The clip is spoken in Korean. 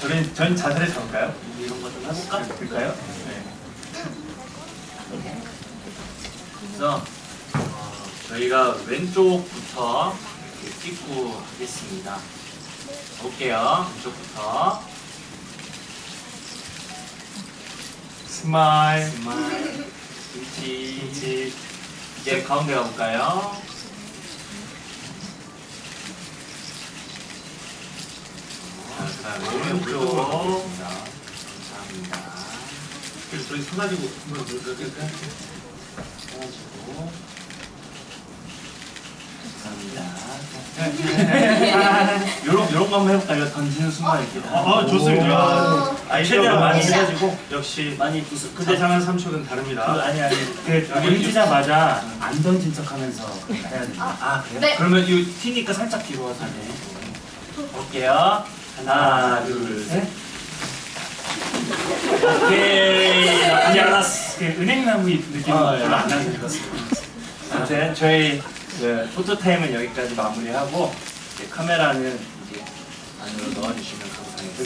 저는 전 자세를 잡을까요? 이런 거 좀 해볼까? 될까요? 네. 그래서 어, 저희가 왼쪽부터 이렇게 찍고 하겠습니다. 볼게요. 왼쪽부터. 스마일. 스마일, 김치, 김치. 이제 가운데 가볼까요? 자, 그다음에 오른쪽. 감사합니다. 그래서 저희 손가지고 이렇게 해가지고 감사합니다. 요런 요런 거 한번 해볼까요? 던지는 순간 이렇게. 아, 아, 좋습니다. 아, 최대한 많이. 해가지고 역시 많이 부수. 근데 근대장한 삼촌은 그 다릅니다. 아니 아니. 그 던지자마자 안 던진 척하면서 해야 됩니다. 아 그래요? 네. 그러면 이 티니까 살짝 뒤로 하자. 볼게요. 하나, 둘, 셋. 오케이. 않았어. 그 은행나무 잎 느낌 아, 예. 안 나는 것 같습니다. 아무튼 저희 그 포토타임은 여기까지 마무리하고 이제 카메라는 이제 안으로 넣어주시면 감사하겠습니다.